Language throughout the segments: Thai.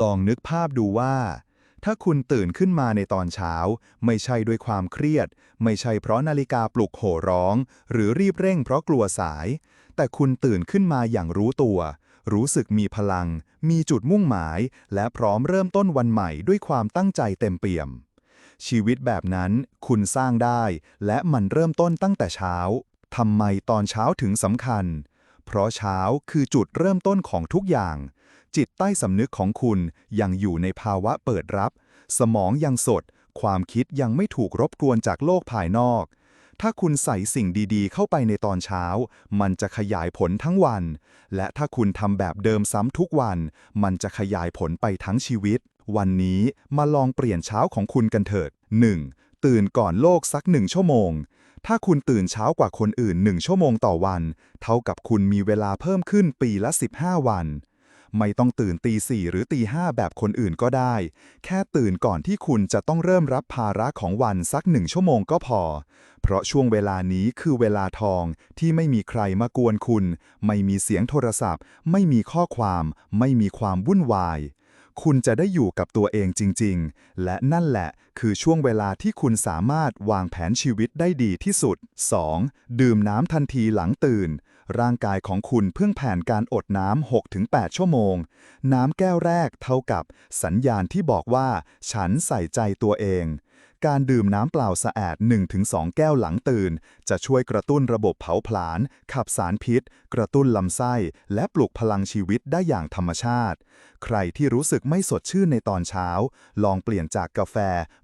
ลองนึกภาพดูว่า ถ้าคุณตื่นขึ้นมาในตอนเช้า ไม่ใช่ด้วยความเครียด ไม่ใช่เพราะนาฬิกาปลุกโห่ร้อง หรือรีบเร่งเพราะกลัวสาย แต่คุณตื่นขึ้นมาอย่างรู้ตัว รู้สึกมีพลัง มีจุดมุ่งหมาย และพร้อมเริ่มต้นวันใหม่ด้วยความตั้งใจเต็มเปี่ยม ชีวิตแบบนั้นคุณสร้างได้ และมันเริ่มต้นตั้งแต่เช้าทำไมตอนเช้าถึงสำคัญ เพราะเช้าคือจุดเริ่มต้นของทุกอย่าง จิตใต้สำนึกของคุณยังอยู่ในภาวะเปิดรับ สมองยังสด ความคิดยังไม่ถูกรบกวนจากโลกภายนอก ถ้าคุณใส่สิ่งดีๆ เข้าไปในตอนเช้า มันจะขยายผลทั้งวัน และถ้าคุณทำแบบเดิมซ้ำทุกวัน มันจะขยายผลไปทั้งชีวิต วันนี้มาลองเปลี่ยนเช้าของคุณกันเถิด 1. ตื่นก่อนโลกสักหนึ่งชั่วโมงถ้าคุณตื่นเช้ากว่าคนอื่นหนึ่งชั่วโมงต่อวัน เท่ากับคุณมีเวลาเพิ่มขึ้นปีละ 15 วัน ไม่ต้องตื่นตีสี่หรือตีห้าแบบคนอื่นก็ได้ แค่ตื่นก่อนที่คุณจะต้องเริ่มรับภาระของวันสักหนึ่งชั่วโมงก็พอ เพราะช่วงเวลานี้คือเวลาทองที่ไม่มีใครมากวนคุณ ไม่มีเสียงโทรศัพท์ ไม่มีข้อความ ไม่มีความวุ่นวาย คุณจะได้อยู่กับตัวเองจริง ๆ และนั่นแหละคือช่วงเวลาที่คุณสามารถวางแผนชีวิตได้ดีที่สุด 2. ดื่มน้ำทันทีหลังตื่น ร่างกายของคุณเพิ่งผ่านการอดน้ำ 6-8 ชั่วโมง น้ำแก้วแรกเท่ากับสัญญาณที่บอกว่า ฉันใส่ใจตัวเอง การดื่มน้ำเปล่าสะอาด 1-2 แก้วหลังตื่น จะช่วยกระตุ้นระบบเผาผลาญ ขับสารพิษ กระตุ้นลำไส้ และปลุกพลังชีวิตได้อย่างธรรมชาติ ใครที่รู้สึกไม่สดชื่นในตอนเช้า ลองเปลี่ยนจากกาแฟ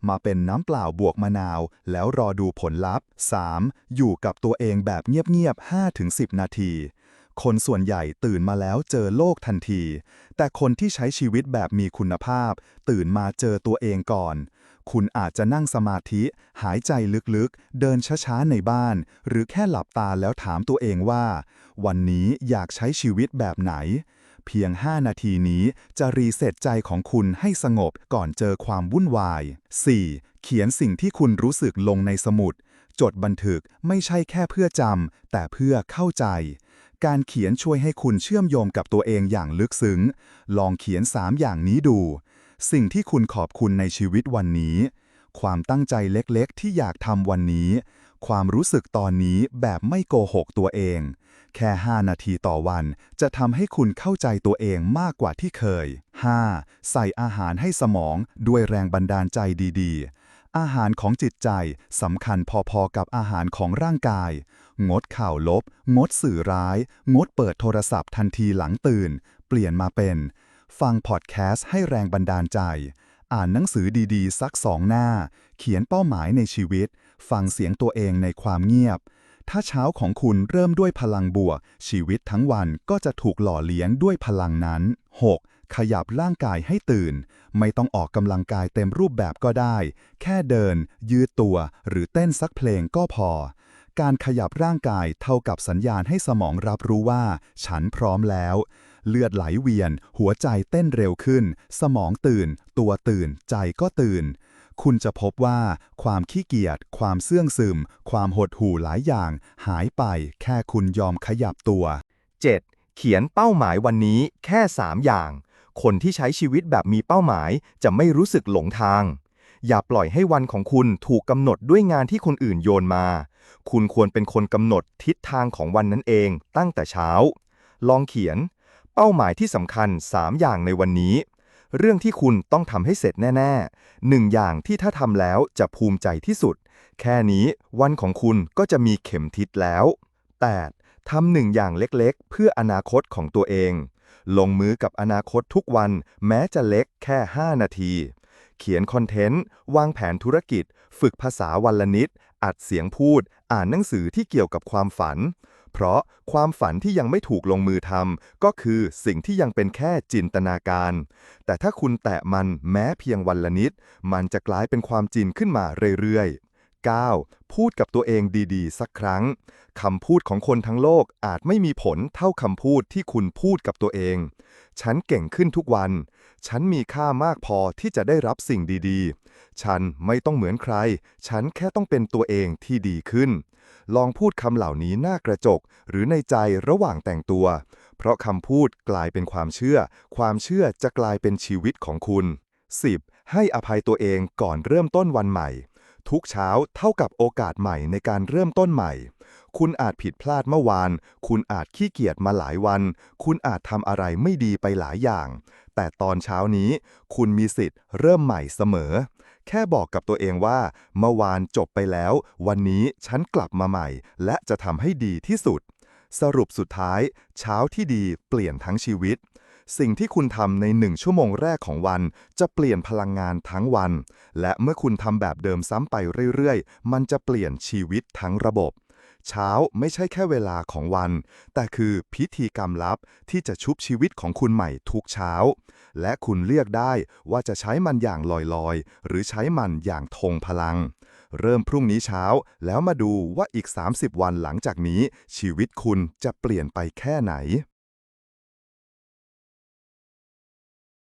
มาเป็นน้ำเปล่าบวกมะนาว แล้วรอดูผลลัพธ์ 3. อยู่กับตัวเองแบบเงียบๆ 5-10 นาทีคนส่วนใหญ่ตื่นมาแล้วเจอโลกทันที แต่คนที่ใช้ชีวิตแบบมีคุณภาพ ตื่นมาเจอตัวเองก่อน คุณอาจจะนั่งสมาธิ หายใจลึกๆ เดินช้าๆ ในบ้าน หรือแค่หลับตาแล้วถามตัวเองว่า วันนี้อยากใช้ชีวิตแบบไหน เพียง 5 นาทีนี้จะรีเซ็ตใจของคุณให้สงบก่อนเจอความวุ่นวาย 4. เขียนสิ่งที่คุณรู้สึกลงในสมุด จดบันทึกไม่ใช่แค่เพื่อจำแต่เพื่อเข้าใจการเขียนช่วยให้คุณเชื่อมโยงกับตัวเองอย่างลึกซึ้ง ลองเขียน 3 อย่างนี้ดู สิ่งที่คุณขอบคุณในชีวิตวันนี้ ความตั้งใจเล็กๆ ที่อยากทำวันนี้ ความรู้สึกตอนนี้แบบไม่โกหกตัวเอง แค่ 5 นาทีต่อวัน จะทำให้คุณเข้าใจตัวเองมากกว่าที่เคย 5. ใส่อาหารให้สมองด้วยแรงบันดาลใจดีๆอาหารของจิตใจสำคัญพอๆกับอาหารของร่างกาย งดข่าวลบ งดสื่อร้าย งดเปิดโทรศัพท์ทันทีหลังตื่น เปลี่ยนมาเป็น ฟังพอดแคสต์ให้แรงบันดาลใจ อ่านหนังสือดีๆ สักสองหน้า เขียนเป้าหมายในชีวิต ฟังเสียงตัวเองในความเงียบ ถ้าเช้าของคุณเริ่มด้วยพลังบวก ชีวิตทั้งวันก็จะถูกหล่อเลี้ยงด้วยพลังนั้น 6. ขยับร่างกายให้ตื่น ไม่ต้องออกกำลังกายเต็มรูปแบบก็ได้ แค่เดิน ยืดตัว หรือเต้นสักเพลงก็พอการขยับร่างกายเท่ากับสัญญาณให้สมองรับรู้ว่า ฉันพร้อมแล้ว เลือดไหลเวียน หัวใจเต้นเร็วขึ้น สมองตื่น ตัวตื่น ใจก็ตื่น คุณจะพบว่าความขี้เกียจ ความเสื่องซึม ความหดหู่หลายอย่าง หายไป แค่คุณยอมขยับตัว 7. เขียนเป้าหมายวันนี้แค่ 3 อย่าง คนที่ใช้ชีวิตแบบมีเป้าหมายจะไม่รู้สึกหลงทางอย่าปล่อยให้วันของคุณถูกกำหนดด้วยงานที่คนอื่นโยนมา คุณควรเป็นคนกำหนดทิศทางของวันนั้นเองตั้งแต่เช้า ลองเขียน เป้าหมายที่สำคัญ 3 อย่างในวันนี้ เรื่องที่คุณต้องทำให้เสร็จแน่ๆหนึ่งอย่างที่ถ้าทำแล้วจะภูมิใจที่สุด แค่นี้วันของคุณก็จะมีเข็มทิศแล้ว 8. ทำหนึ่งอย่างเล็กๆ เพื่ออนาคตของตัวเอง ลงมือกับอนาคตทุกวันแม้จะเล็กแค่ 5 นาที เขียนคอนเทนต์ วางแผนธุรกิจ ฝึกภาษาวันละนิด อัดเสียงพูด อ่านหนังสือที่เกี่ยวกับความฝัน เพราะความฝันที่ยังไม่ถูกลงมือทำก็คือสิ่งที่ยังเป็นแค่จินตนาการ แต่ถ้าคุณแตะมันแม้เพียงวันละนิด มันจะกลายเป็นความจริงขึ้นมาเรื่อยๆ 9 พูดกับตัวเองดีๆ สักครั้ง คำพูดของคนทั้งโลกอาจไม่มีผลเท่าคำพูดที่คุณพูดกับตัวเอง ฉันเก่งขึ้นทุกวัน ฉันมีค่ามากพอที่จะได้รับสิ่งดีๆ ฉันไม่ต้องเหมือนใคร ฉันแค่ต้องเป็นตัวเองที่ดีขึ้น ลองพูดคำเหล่านี้หน้ากระจก หรือในใจระหว่างแต่งตัว เพราะคำพูดกลายเป็นความเชื่อ ความเชื่อจะกลายเป็นชีวิตของคุณ 10. ให้อภัยตัวเองก่อนเริ่มต้นวันใหม่ ทุกเช้าเท่ากับโอกาสใหม่ในการเริ่มต้นใหม่ คุณอาจผิดพลาดเมื่อวาน คุณอาจขี้เกียจมาหลายวัน คุณอาจทำอะไรไม่ดีไปหลายอย่าง แต่ตอนเช้านี้ คุณมีสิทธิ์เริ่มใหม่เสมอ แค่บอกกับตัวเองว่าเมื่อวานจบไปแล้ว วันนี้ฉันกลับมาใหม่ และจะทำให้ดีที่สุด สรุปสุดท้าย เช้าที่ดีเปลี่ยนทั้งชีวิต สิ่งที่คุณทำในหนึ่งชั่วโมงแรกของวัน จะเปลี่ยนพลังงานทั้งวัน และเมื่อคุณทำแบบเดิมซ้ำไปเรื่อยๆ มันจะเปลี่ยนชีวิตทั้งระบบ เช้าไม่ใช่แค่เวลาของวัน แต่คือพิธีกรรมลับที่จะชุบชีวิตของคุณใหม่ทุกเช้า และคุณเลือกได้ว่าจะใช้มันอย่างลอยๆ หรือใช้มันอย่างทงพลัง เริ่มพรุ่งนี้เช้าแล้วมาดูว่าอีก 30 วันหลังจากนี้ ชีวิตคุณจะเปลี่ยนไปแค่ไหน